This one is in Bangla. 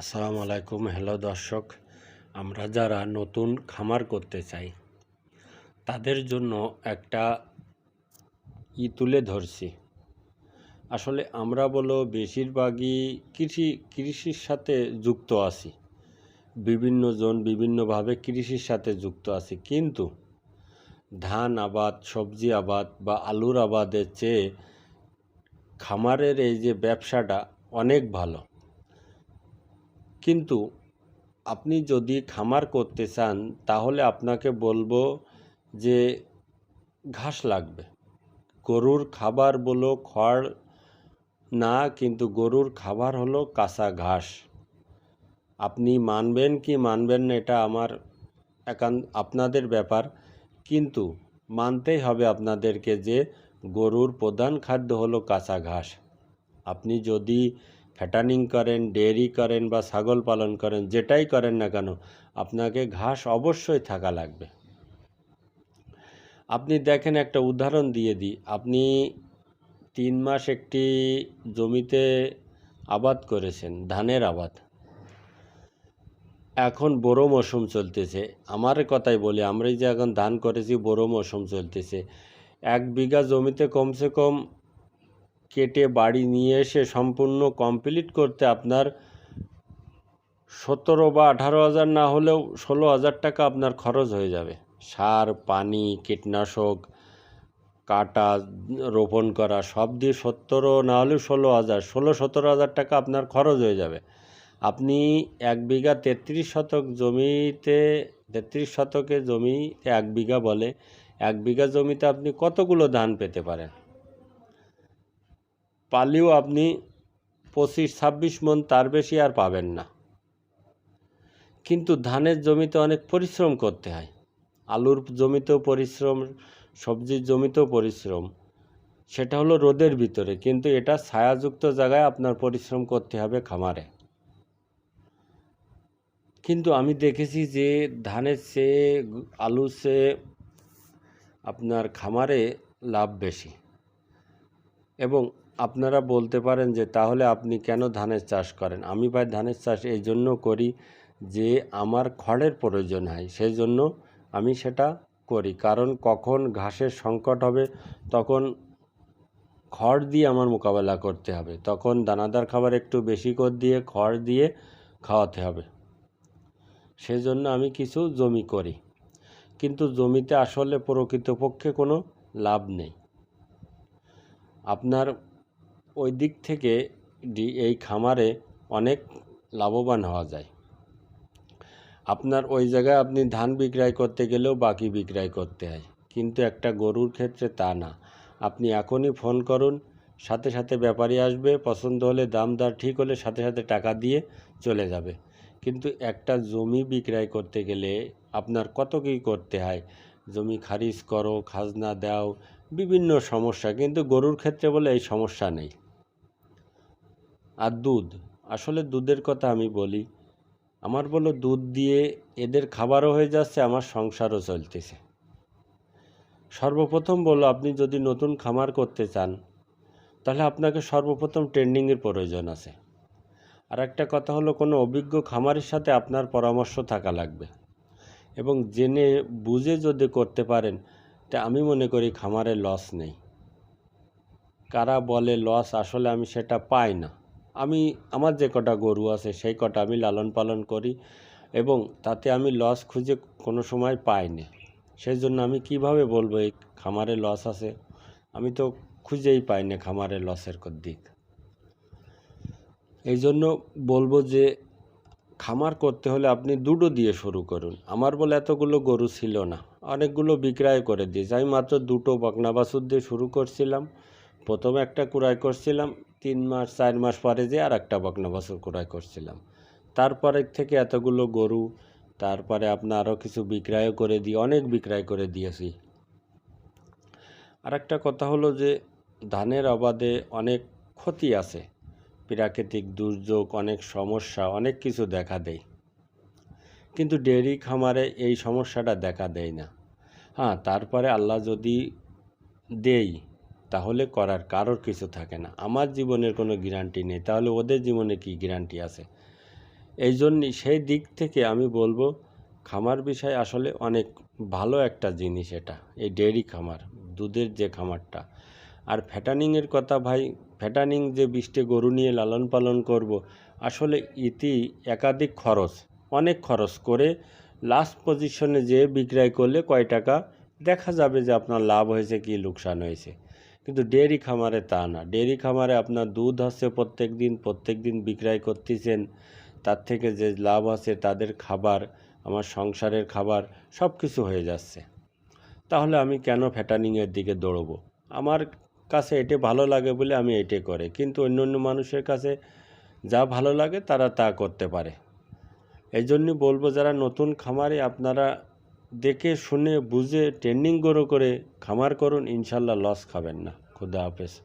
আসসালামু আলাইকুম, হ্যালো দর্শক। আমরা যারা নতুন খামার করতে চাই, তাদের জন্য একটা ই তুলে ধরছি। আসলে আমরা বলো বেশিরভাগই কৃষি, কৃষির সাথে যুক্ত আছি। বিভিন্ন জন বিভিন্নভাবে কৃষির সাথে যুক্ত আছি। কিন্তু ধান আবাদ, সবজি আবাদ বা আলুর আবাদের চেয়ে খামারের এই যে ব্যবসাটা অনেক ভালো। কিন্তু আপনি যদি খামার করতে চান, তাহলে আপনাকে বলব যে ঘাস লাগবে। গরুর খাবার বলো, খড় না, কিন্তু গরুর খাবার হলো কাঁচা ঘাস। আপনি মানবেন কি মানবেন না, এটা আমার একান আপনাদের ব্যাপার। কিন্তু মানতেই হবে আপনাদেরকে যে গরুর প্রধান খাদ্য হলো কাঁচা ঘাস। আপনি যদি ফ্যাটানিং করেন, ডেয়ারি করেন বা ছাগল পালন করেন, যেটাই করেন না কেন, আপনাকে ঘাস অবশ্যই থাকা লাগবে। আপনি দেখেন একটা উদাহরণ দিয়ে দিই। আপনি তিন মাস একটি জমিতে আবাদ করেছেন, ধানের আবাদ। এখন বড় মৌসুম চলতেছে। আমার কথাই বলি আমরা যে এখন ধান করেছি বড় মৌসুম চলতেছে। এক বিঘা জমিতে কমসে কম কেটে বাড়ি নিয়ে এসে সম্পূর্ণ কমপ্লিট করতে আপনার সতেরো বা আঠারো হাজার না হলেও ষোলো হাজার টাকা আপনার খরচ হয়ে যাবে। সার, পানি, কীটনাশক, কাটা, রোপণ করা, সব দিয়ে সত্তরও না হলেও ষোলো হাজার, ষোলো সতেরো হাজার টাকা আপনার খরচ হয়ে যাবে। আপনি এক বিঘা তেত্রিশ শতক জমিতে, তেত্রিশ শতকে জমি এক বিঘা বলে, এক বিঘা জমিতে আপনি কতগুলো ধান পেতে পারেন? পালিও আপনি পঁচিশ, ছাব্বিশ মন তার বেশি আর পাবেন না। কিন্তু ধানের জমিতে অনেক পরিশ্রম করতে হয়। আলুর জমিতেও পরিশ্রম, সবজির জমিতেও পরিশ্রম। সেটা হলো রোদের ভিতরে, কিন্তু এটা ছায়াযুক্ত জায়গায় আপনার পরিশ্রম করতে হবে খামারে। কিন্তু আমি দেখেছি যে ধানের চেয়ে আলুর চেয়ে আপনার খামারে লাভ বেশি। এবং আপনারা বলতে পারেন যে তাহলে আপনি কেন ধানের চাষ করেন? আমি ভাই ধানের চাষ এই জন্য করি যে আমার খড়ের প্রয়োজন হয়, সেই জন্য আমি সেটা করি। কারণ কখন ঘাসের সংকট হবে, তখন খড় দিয়ে আমার মোকাবেলা করতে হবে। তখন দানাদার খাবার একটু বেশি করে দিয়ে খড় দিয়ে খাওয়াতে হবে। সেই জন্য আমি কিছু জমি করি। কিন্তু জমিতে আসলে প্রকৃতপক্ষে কোনো লাভ নেই। আপনার ওই দিক থেকে এই খামারে অনেক লাভবান হওয়া যায়। আপনার ওই জায়গায় আপনি ধান বিক্রয় করতে গেলেও বাকি বিক্রয় করতে হয়। কিন্তু একটা গরুর ক্ষেত্রে তা না। আপনি এখনই ফোন করুন, সাথে সাথে ব্যাপারী আসবে, পছন্দ হলে দাম দর ঠিক হলে সাথে সাথে টাকা দিয়ে চলে যাবে। কিন্তু একটা জমি বিক্রয় করতে গেলে আপনার কত কী করতে হয়? জমি খারিজ করো, খাজনা দাও, বিভিন্ন সমস্যা। কিন্তু গরুর ক্ষেত্রে বলে এই সমস্যা নেই। আর দুধ? আসলে দুধের কথা আমি বলি। আমার বলো দুধ দিয়ে এদের খাবারও হয়ে যাচ্ছে, আমার সংসারও চলতেছে। সর্বপ্রথম বলো, আপনি যদি নতুন খামার করতে চান, তাহলে আপনাকে সর্বপ্রথম ট্রেন্ডিংয়ের প্রয়োজন আছে। আর একটা কথা হলো, কোনো অভিজ্ঞ খামারের সাথে আপনার পরামর্শ থাকা লাগবে। এবং জেনে বুঝে যদি করতে পারেন, তা আমি মনে করি খামারে লস নেই। কারা বলে লস আসলে আমি সেটা পাই না। আমি আমার যে কটা গরু আছে সেই কটা আমি লালন পালন করি এবং তাতে আমি লস খুঁজে কোনো সময় পাইনি। সেই জন্য আমি কীভাবে বলব এই খামারে লস আছে? আমি তো খুঁজেই পাই না খামারে লসের দিক। এই জন্য বলব যে খামার করতে হলে আপনি দুটো দিয়ে শুরু করুন। আমার বলে এতগুলো গরু ছিল না। অনেকগুলো বিক্রয় করে দিয়েছি। আমি মাত্র দুটো বকনা বাছুর দিয়ে শুরু করছিলাম। প্রথমে একটা কুড়াই করছিলাম। তিন মাস, চার মাস পরে যে আর একটা বকনা বাছুর কুড়াই করছিলাম। তারপরে থেকে এতগুলো গরু, তারপরে আপনার আরও কিছু বিক্রয়ও করে দিই অনেক বিক্রয় করে দিয়েছি। আর একটা কথা হলো যে, ধানের আবাদে অনেক ক্ষতি আছে। প্রাকৃতিক দুর্যোগ, অনেক সমস্যা, অনেক কিছু দেখা দেয়। কিন্তু ডেয়ারি খামারে এই সমস্যাটা দেখা দেয় না। হ্যাঁ তারপরে আল্লাহ যদি দেই তাহলে করার কারোর কিছু থাকে না। আমার জীবনের কোনো গ্যারান্টি নেই, তাহলে ওদের জীবনে কি গ্যারান্টি আছে? এই জন্যই সেই দিক থেকে আমি বলব, খামার বিষয় আসলে অনেক ভালো একটা জিনিস এটা, এই ডেয়ারি খামার, দুধের যে খামারটা। আর ফ্যাটানিংয়ের কথা ভাই, ফ্যাটানিং যে বিশটে গরু নিয়ে লালন পালন করব, আসলে ইতি একাধিক খরচ, অনেক খরচ করে লাস্ট পজিশনে যে বিক্রয় করলে কয় টাকা? দেখা যাবে যে আপনার লাভ হয়েছে কি, লোকসান হয়েছে। কিন্তু ডেয়ারি খামারে তা না। ডেয়ারি খামারে আপনার দুধ হচ্ছে প্রত্যেক দিন প্রত্যেক দিন বিক্রয় করতেছেন, তার থেকে যে লাভ আছে তাদের খাবার, আমার সংসারের খাবার সব কিছু হয়ে যাচ্ছে। তাহলে আমি কেন ফ্যাটানিংয়ের দিকে দৌড়বো? আমার কাছে এটে ভালো লাগে বলে আমি এটে করে, কিন্তু অন্য অন্য মানুষের কাছে যা ভালো লাগে তারা তা করতে পারে। এই জন্য বলব, যারা নতুন খামারে, আপনারা দেখে শুনে বুঝে ট্রেনিং গরো করে খামার করুন ইনশাল্লাহ লস খাবেন না। খুদা হাফেজ।